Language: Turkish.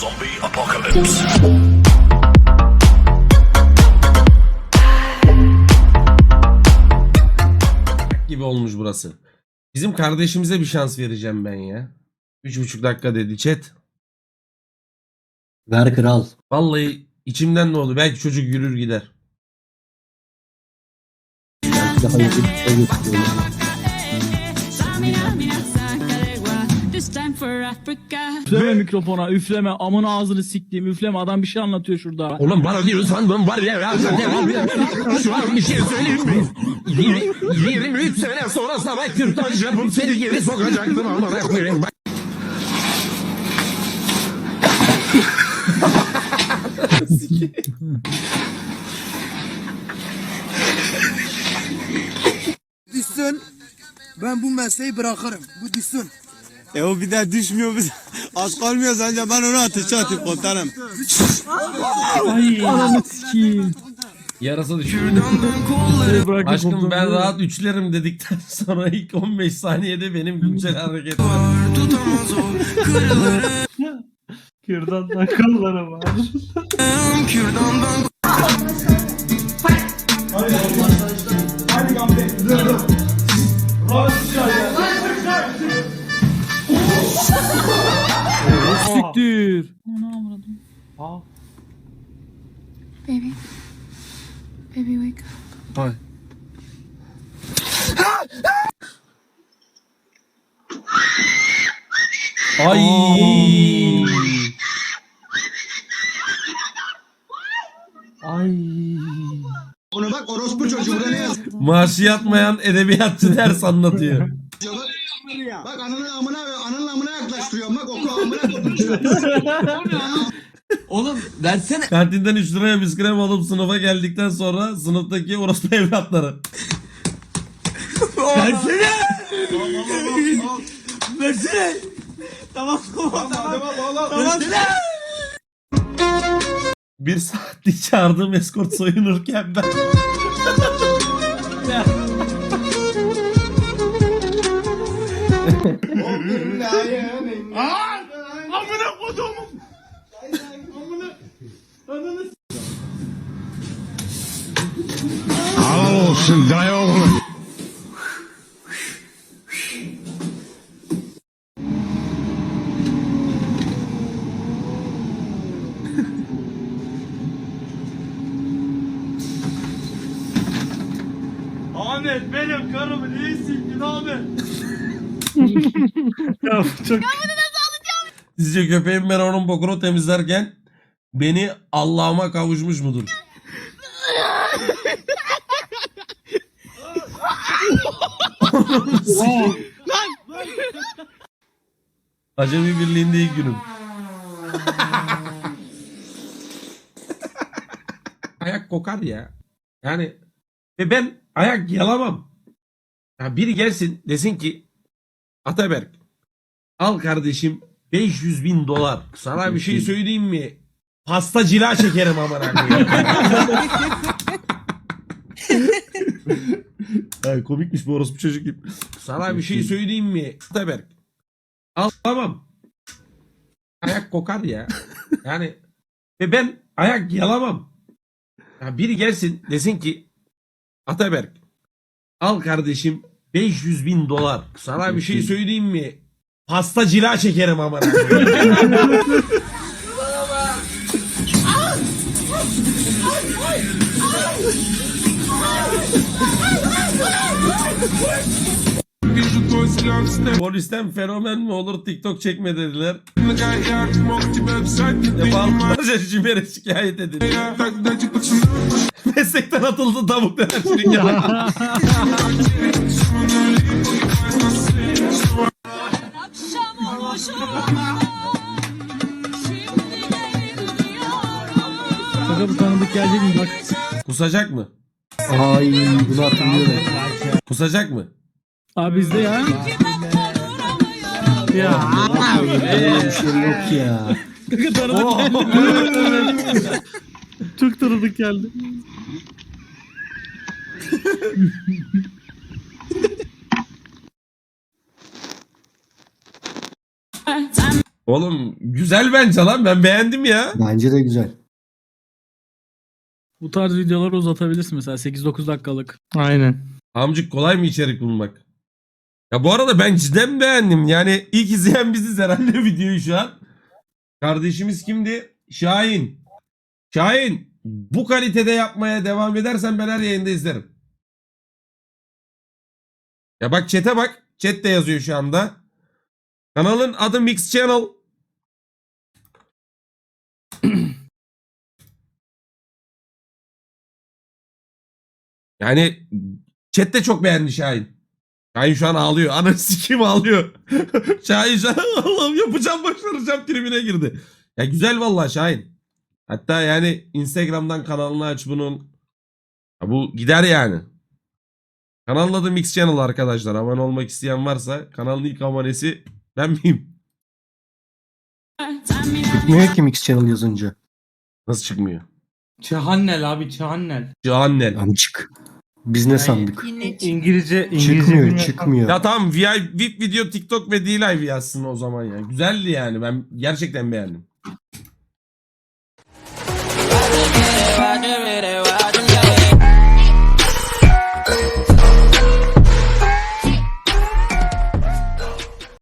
Zombie apocalypse. gibi olmuş burası. Bizim kardeşimize bir şans vereceğim ben ya. Üç buçuk dakika dedi chat. Ver kral. Vallahi içimden ne oldu? Belki çocuk yürür gider. Belki daha iyi Üfleme mikrofona üfleme amın ağzını siktiğim üfleme adam bir şey anlatıyor şurada. Oğlum bana diyorsan ben var ya şu an bir şey söyleyeyim mi? 23 sene sonra sana kürtaj yapıp seni geri sokacaktım amına koyayım. düşsün ben bu mesleği bırakırım. Bu düşsün. E o bir de düşmüyor biz. Az kalmıyor sence ben onu ateşe atayım komutanım. Ay ananı sikeyim. Yarasa bırakıp Aşkım ben rahat üçlerim dedikten sonra ilk 15 saniyede benim güncel hareketim. Kürdandan kollara var. Siktir. Baby. Baby, wake up. Ay. Ay. Onu bak orospu çocuğu burada ne yazıyor? Maaşı yatmayan edebiyatçı ders anlatıyor. Bak? Ananın amına ananın amına yaklaştırıyorum. Bak oku amına koyayım. Oğlum versene. Kantinden 3 liraya biskrem alıp sınıfa geldikten sonra sınıftaki orospu evlatları. Versene. versene. Tamam tamam tamam. Versene. Bir saatlik çağırdığım eskort soyunurken ben... Ahmet benim karımı niye siktin Ahmet? ya çok Sizce köpeğim ben onun bokunu temizlerken beni Allah'ıma kavuşmuş mudur? Acemi Birliği'nde ilk günüm. ayak kokar ya. Yani ve ben ayak yalamam. Ya biri gelsin desin ki Ataberk al kardeşim 500 bin dolar. Sana bir şey söyleyeyim mi? Pasta cila çekerim amına koyayım. Ay, komikmiş bu orospu çocuk gibi. Sana bir şey söyleyeyim mi? Ataberk al tamam. Ayak kokar ya. Yani ve ben ayak yalamam. Ya biri gelsin desin ki Ataberk al kardeşim 500 bin dolar. Sana bir şey söyleyeyim mi? Pasta cila çekerim amına koyayım. Polisten fenomen mi olur TikTok çekme dediler. Defalarca Cimer'e şikayet edildi. Meslekten atıldı tavuk dönercinin yanına. Tanıdık gelecek mi bak. Kusacak mı? Ay bunu hatırlıyorum. Kusacak mı? Abi bizde ya. Ya. Böyle bir şey yok ya. Kanka tanıdık geldi. Çok tanıdık geldi. Oğlum güzel bence lan ben beğendim ya. Bence de güzel. Bu tarz videoları uzatabilirsin mesela 8-9 dakikalık. Aynen. Amcık kolay mı içerik bulmak? Ya bu arada ben cidden beğendim. Yani ilk izleyen biziz herhalde videoyu şu an. Kardeşimiz kimdi? Şahin. Şahin bu kalitede yapmaya devam edersen ben her yayında izlerim. Ya bak chat'e bak. Chat de yazıyor şu anda. Kanalın adı Mix Channel. Yani chat de çok beğendi Şahin. Şahin şu an ağlıyor. Ananı sikeyim ağlıyor. Şahin şu an Allah'ım yapacağım başaracağım tribine girdi. Ya güzel vallahi Şahin. Hatta yani Instagram'dan kanalını aç bunun. Ya bu gider yani. Kanalın adı Mix Channel arkadaşlar. Abone olmak isteyen varsa kanalın ilk abonesi ben miyim? Çıkmıyor ki Mix Channel yazınca. Nasıl çıkmıyor? Çahannel abi Çahannel. Cihannel. Amcık. Biz ne sandık? İngilizce İngilizce Çıkmıyor bilmiyorum. çıkmıyor. Ya tamam VIP, VIP video TikTok ve D-Live yazsın o zaman ya. Güzeldi yani. Ben gerçekten beğendim.